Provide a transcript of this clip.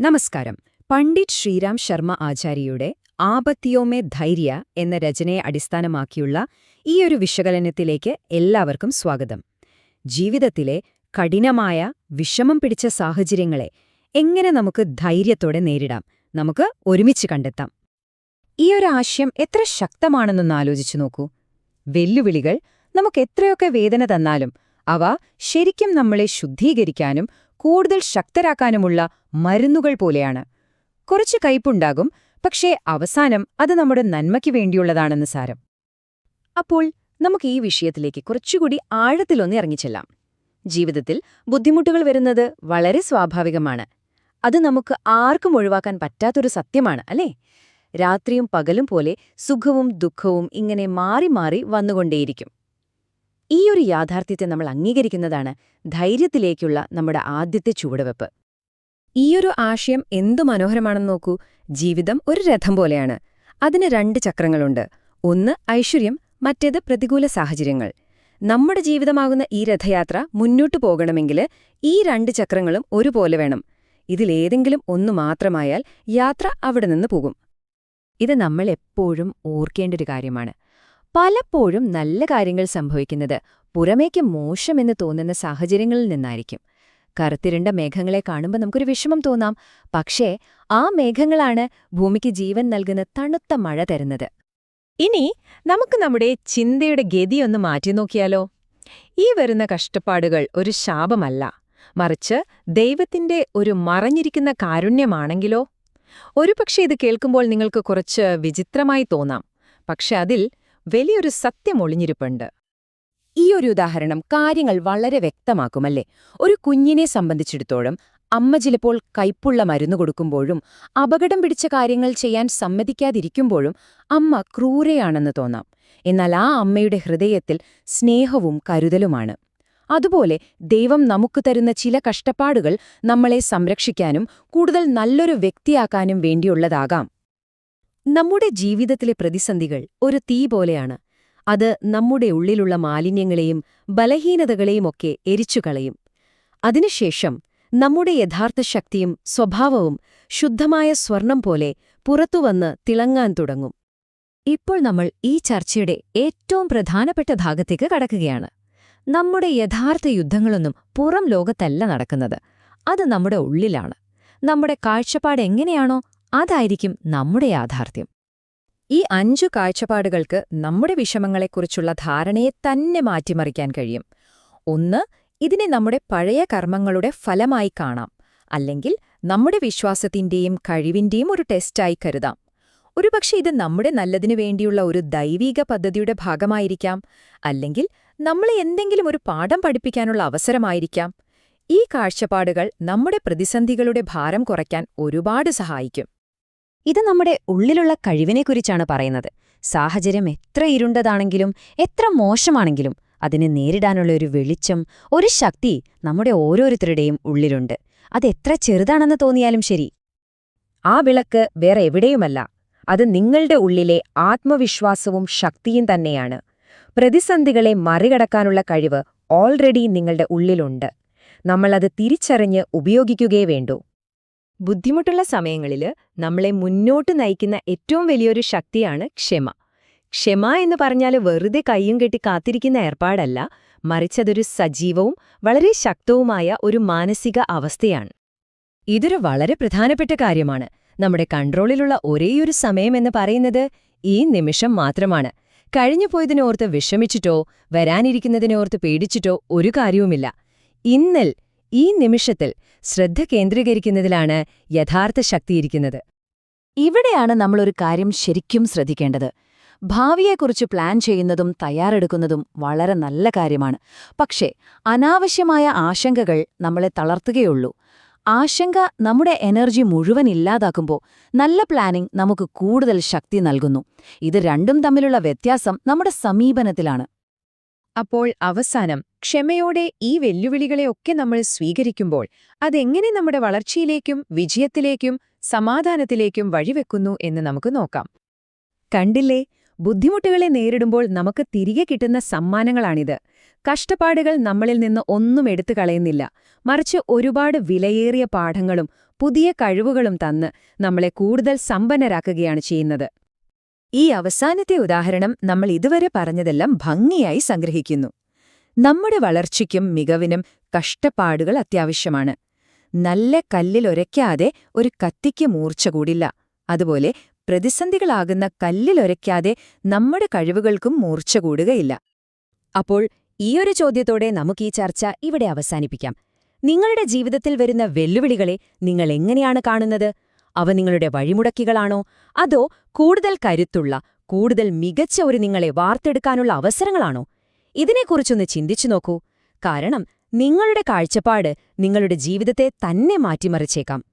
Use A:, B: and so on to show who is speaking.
A: നമസ്കാരം. പണ്ഡിറ്റ് ശ്രീരാം ശർമ്മ ആചാര്യയുടെ ആപത്തിയോമേ ധൈര്യ എന്ന രചനയെ അടിസ്ഥാനമാക്കിയുള്ള ഈയൊരു വിശകലനത്തിലേക്ക് എല്ലാവർക്കും സ്വാഗതം. ജീവിതത്തിലെ കഠിനമായ വിഷമം പിടിച്ച സാഹചര്യങ്ങളെ എങ്ങനെ നമുക്ക് ധൈര്യത്തോടെ നേരിടാം? നമുക്ക് ഒരുമിച്ച് കണ്ടെത്താം. ഈ ഒരു ആശയം എത്ര ശക്തമാണെന്നൊന്ന് ആലോചിച്ചു നോക്കൂ. വെല്ലുവിളികൾ നമുക്ക് എത്രയൊക്കെ വേദന തന്നാലും അവ ശരിക്കും നമ്മളെ ശുദ്ധീകരിക്കാനും കൂടുതൽ ശക്തരാക്കാനുമുള്ള മരുന്നുകൾ പോലെയാണ്. കുറച്ച് കയ്പുണ്ടാകും പക്ഷേ അവസാനം അത് നമ്മുടെ നന്മയ്ക്ക് വേണ്ടിയുള്ളതാണെന്ന് സാരം. അപ്പോൾ നമുക്ക് ഈ വിഷയത്തിലേക്ക് കുറച്ചുകൂടി ആഴത്തിലൊന്ന് ഇറങ്ങിച്ചെല്ലാം. ജീവിതത്തിൽ ബുദ്ധിമുട്ടുകൾ വരുന്നത് വളരെ സ്വാഭാവികമാണ്. അത് നമുക്ക് ആർക്കും ഒഴിവാക്കാൻ പറ്റാത്തൊരു സത്യമാണ് അല്ലേ? രാത്രിയും പകലും പോലെ സുഖവും ദുഃഖവും ഇങ്ങനെ മാറി മാറി വന്നുകൊണ്ടേയിരിക്കും. ഈ ഒരു യാഥാർത്ഥ്യത്തെ നമ്മൾ അംഗീകരിക്കുന്നതാണ് ധൈര്യത്തിലേക്കുള്ള നമ്മുടെ ആദ്യത്തെ ചുവടുവെപ്പ്. ഈയൊരു ആശയം എന്തു മനോഹരമാണെന്ന് നോക്കൂ. ജീവിതം ഒരു രഥം പോലെയാണ്. അതിന് രണ്ട് ചക്രങ്ങളുണ്ട്. ഒന്ന് ഐശ്വര്യം മറ്റേത് പ്രതികൂല സാഹചര്യങ്ങൾ. നമ്മുടെ ജീവിതമാകുന്ന ഈ രഥയാത്ര മുന്നോട്ടു പോകണമെങ്കിൽ ഈ രണ്ട് ചക്രങ്ങളും ഒരുപോലെ വേണം. ഇതിലേതെങ്കിലും ഒന്നു മാത്രമായാൽ യാത്ര അവിടെ നിന്ന് പോകും. ഇത് നമ്മൾ എപ്പോഴും ഓർക്കേണ്ട ഒരു കാര്യമാണ്. പലപ്പോഴും നല്ല കാര്യങ്ങൾ സംഭവിക്കുന്നത് പുറമേക്ക് മോശമെന്ന് തോന്നുന്ന സാഹചര്യങ്ങളിൽ നിന്നായിരിക്കും. കറുത്തിരുണ്ട മേഘങ്ങളെ കാണുമ്പോൾ നമുക്കൊരു വിഷമം തോന്നാം. പക്ഷേ ആ മേഘങ്ങളാണ് ഭൂമിക്ക് ജീവൻ നൽകുന്ന തണുത്ത മഴ തരുന്നത്. ഇനി നമുക്ക് നമ്മുടെ ചിന്തയുടെ ഗതിയൊന്ന് മാറ്റി നോക്കിയാലോ? ഈ വരുന്ന കഷ്ടപ്പാടുകൾ ഒരു ശാപമല്ല. മറിച്ച് ദൈവത്തിന്റെ ഒരു മറഞ്ഞിരിക്കുന്ന കാരുണ്യമാണെങ്കിലോ? ഒരുപക്ഷെ ഇത് കേൾക്കുമ്പോൾ നിങ്ങൾക്ക് കുറച്ച് വിചിത്രമായി തോന്നാം. പക്ഷെ അതിൽ വലിയൊരു സത്യം ഒളിഞ്ഞിരിപ്പുണ്ട്. ഒരു ഉദാഹരണം കാര്യങ്ങൾ വളരെ വ്യക്തമാക്കുമല്ലേ? ഒരു കുഞ്ഞിനെ സംബന്ധിച്ചിടത്തോളം അമ്മ ചിലപ്പോൾ കൈപ്പുള്ള മരുന്ന് കൊടുക്കുമ്പോഴും അപകടം പിടിച്ച കാര്യങ്ങൾ ചെയ്യാൻ സമ്മതിക്കാതിരിക്കുമ്പോഴും അമ്മ ക്രൂരയാണെന്ന് തോന്നാം. എന്നാൽ ആ അമ്മയുടെ ഹൃദയത്തിൽ സ്നേഹവും കരുതലുമാണ്. അതുപോലെ ദൈവം നമുക്ക് തരുന്ന ചില കഷ്ടപ്പാടുകൾ നമ്മളെ സംരക്ഷിക്കാനും കൂടുതൽ നല്ലൊരു വ്യക്തിയാക്കാനും വേണ്ടിയുള്ളതാകാം. നമ്മുടെ ജീവിതത്തിലെ പ്രതിസന്ധികൾ ഒരു തീ പോലെയാണ്. അത് നമ്മുടെ ഉള്ളിലുള്ള മാലിന്യങ്ങളെയും ബലഹീനതകളെയുമൊക്കെ എരിച്ചുകളയും. അതിനുശേഷം നമ്മുടെ യഥാർത്ഥ ശക്തിയും സ്വഭാവവും ശുദ്ധമായ സ്വർണം പോലെ പുറത്തുവന്ന് തിളങ്ങാൻ തുടങ്ങും. ഇപ്പോൾ നമ്മൾ ഈ ചർച്ചയുടെ ഏറ്റവും പ്രധാനപ്പെട്ട ഭാഗത്തേക്ക് കടക്കുകയാണ്. നമ്മുടെ യഥാർത്ഥ യുദ്ധങ്ങളൊന്നും പുറം ലോകത്തല്ല നടക്കുന്നത്. അത് നമ്മുടെ ഉള്ളിലാണ്. നമ്മുടെ കാഴ്ചപ്പാട് എങ്ങനെയാണോ അതായിരിക്കും നമ്മുടെ യാഥാർത്ഥ്യം. ഈ അഞ്ചു കാഴ്ചപ്പാടുകൾക്ക് നമ്മുടെ വിഷമങ്ങളെക്കുറിച്ചുള്ള ധാരണയെ തന്നെ മാറ്റിമറിക്കാൻ കഴിയും. ഒന്ന് ഇതിനെ നമ്മുടെ പഴയ കർമ്മങ്ങളുടെ ഫലമായി കാണാം. അല്ലെങ്കിൽ നമ്മുടെ വിശ്വാസത്തിന്റെയും കഴിവിന്റെയും ഒരു ടെസ്റ്റായി കരുതാം. ഒരുപക്ഷെ ഇത് നമ്മുടെ നല്ലതിനു വേണ്ടിയുള്ള ഒരു ദൈവീക പദ്ധതിയുടെ ഭാഗമായിരിക്കാം. അല്ലെങ്കിൽ നമ്മളെ എന്തെങ്കിലും ഒരു പാഠം പഠിപ്പിക്കാനുള്ള അവസരമായിരിക്കാം. ഈ കാഴ്ചപ്പാടുകൾ നമ്മുടെ പ്രതിസന്ധികളുടെ ഭാരം കുറയ്ക്കാൻ ഒരുപാട് സഹായിക്കും. ഇത് നമ്മുടെ ഉള്ളിലുള്ള കഴിവിനെക്കുറിച്ചാണ് പറയുന്നത്. സാഹചര്യം എത്ര ഇരുണ്ടതാണെങ്കിലും എത്ര മോശമാണെങ്കിലും അതിനെ നേരിടാനുള്ള ഒരു വെളിച്ചം ഒരു ശക്തി നമ്മുടെ ഓരോരുത്തരുടെയും ഉള്ളിലുണ്ട്. അതെത്ര ചെറുതാണെന്ന് തോന്നിയാലും ശരി. ആ വിളക്ക് വേറെ എവിടെയുമല്ല. അത് നിങ്ങളുടെ ഉള്ളിലെ ആത്മവിശ്വാസവും ശക്തിയും തന്നെയാണ്. പ്രതിസന്ധികളെ മറികടക്കാനുള്ള കഴിവ് ഓൾറെഡി നിങ്ങളുടെ ഉള്ളിലുണ്ട്. നമ്മളത് തിരിച്ചറിഞ്ഞ് ഉപയോഗിക്കുകയേ വേണ്ടൂ. ബുദ്ധിമുട്ടുള്ള സമയങ്ങളിൽ നമ്മളെ മുന്നോട്ട് നയിക്കുന്ന ഏറ്റവും വലിയൊരു ശക്തിയാണ് ക്ഷമ. ക്ഷമ എന്ന് പറഞ്ഞാൽ വെറുതെ കയ്യും കെട്ടി കാത്തിരിക്കുന്ന ഏർപ്പാടല്ല മറിച്ചതൊരു സജീവവും വളരെ ശക്തവുമായ ഒരു മാനസിക അവസ്ഥയാണ്. ഇതൊരു വളരെ പ്രധാനപ്പെട്ട കാര്യമാണ്. നമ്മുടെ കൺട്രോളിലുള്ള ഒരേയൊരു സമയമെന്ന് പറയുന്നത് ഈ നിമിഷം മാത്രമാണ്. കഴിഞ്ഞുപോയതിനോർത്ത് വിഷമിച്ചിട്ടോ വരാനിരിക്കുന്നതിനോർത്ത് പേടിച്ചിട്ടോ ഒരു കാര്യവുമില്ല. ഇന്നൽ ഈ നിമിഷത്തിൽ ശ്രദ്ധ കേന്ദ്രീകരിക്കുന്നതിലാണ് യഥാർത്ഥ ശക്തിയിരിക്കുന്നത്. ഇവിടെയാണ് നമ്മളൊരു കാര്യം ശരിക്കും ശ്രദ്ധിക്കേണ്ടത്. ഭാവിയെക്കുറിച്ച് പ്ലാൻ ചെയ്യുന്നതും തയ്യാറെടുക്കുന്നതും വളരെ നല്ല കാര്യമാണ്. പക്ഷേ അനാവശ്യമായ ആശങ്കകൾ നമ്മളെ തളർത്തുകയുള്ളൂ. ആശങ്ക നമ്മുടെ എനർജി മുഴുവൻ ഇല്ലാതാക്കുമ്പോൾ നല്ല പ്ലാനിംഗ് നമുക്ക് കൂടുതൽ ശക്തി നൽകുന്നു. ഇത് രണ്ടും തമ്മിലുള്ള വ്യത്യാസം നമ്മുടെ സമീപനത്തിലാണ്. അപ്പോൾ അവസാനം ക്ഷമയോടെ ഈ വെല്ലുവിളികളെയൊക്കെ നമ്മൾ സ്വീകരിക്കുമ്പോൾ അതെങ്ങനെ നമ്മുടെ വളർച്ചയിലേക്കും വിജയത്തിലേക്കും സമാധാനത്തിലേക്കും വഴിവെക്കുന്നു എന്ന് നമുക്ക് നോക്കാം. കണ്ടില്ലേ? ബുദ്ധിമുട്ടുകളെ നേരിടുമ്പോൾ നമുക്ക് തിരികെ കിട്ടുന്ന സമ്മാനങ്ങളാണിത്. കഷ്ടപ്പാടുകൾ നമ്മളിൽ നിന്ന് ഒന്നും എടുത്തു കളയുന്നില്ല. മറിച്ച് ഒരുപാട് വിലയേറിയ പാഠങ്ങളും പുതിയ കഴിവുകളും തന്ന് നമ്മളെ കൂടുതൽ സമ്പന്നരാക്കുകയാണ് ചെയ്യുന്നത്. ഈ അവസാനത്തെ ഉദാഹരണം നമ്മൾ ഇതുവരെ പറഞ്ഞതെല്ലാം ഭംഗിയായി സംഗ്രഹിക്കുന്നു. നമ്മുടെ വളർച്ചയ്ക്കും മികവിനും കഷ്ടപ്പാടുകൾ അത്യാവശ്യമാണ്. നല്ല കല്ലിലൊരയ്ക്കാതെ ഒരു കത്തിക്ക് മൂർച്ച കൂടില്ല. അതുപോലെ പ്രതിസന്ധികളാകുന്ന കല്ലിലൊരയ്ക്കാതെ നമ്മുടെ കഴിവുകൾക്കും മൂർച്ച കൂടുകയില്ല. അപ്പോൾ ഈയൊരു ചോദ്യത്തോടെ നമുക്ക് ഈ ചർച്ച ഇവിടെ അവസാനിപ്പിക്കാം. നിങ്ങളുടെ ജീവിതത്തിൽ വരുന്ന വെല്ലുവിളികളെ നിങ്ങൾ എങ്ങനെയാണ് കാണുന്നത്? അവ നിങ്ങളുടെ വഴിമുടക്കികളാണോ? അതോ കൂടുതൽ കരുത്തുള്ള കൂടുതൽ മികച്ച ഒരു നിങ്ങളെ വാർത്തെടുക്കാനുള്ള അവസരങ്ങളാണോ? ഇതിനെക്കുറിച്ചൊന്ന് ചിന്തിച്ചു നോക്കൂ. കാരണം നിങ്ങളുടെ കാഴ്ചപ്പാട് നിങ്ങളുടെ ജീവിതത്തെ തന്നെ മാറ്റിമറിച്ചേക്കാം.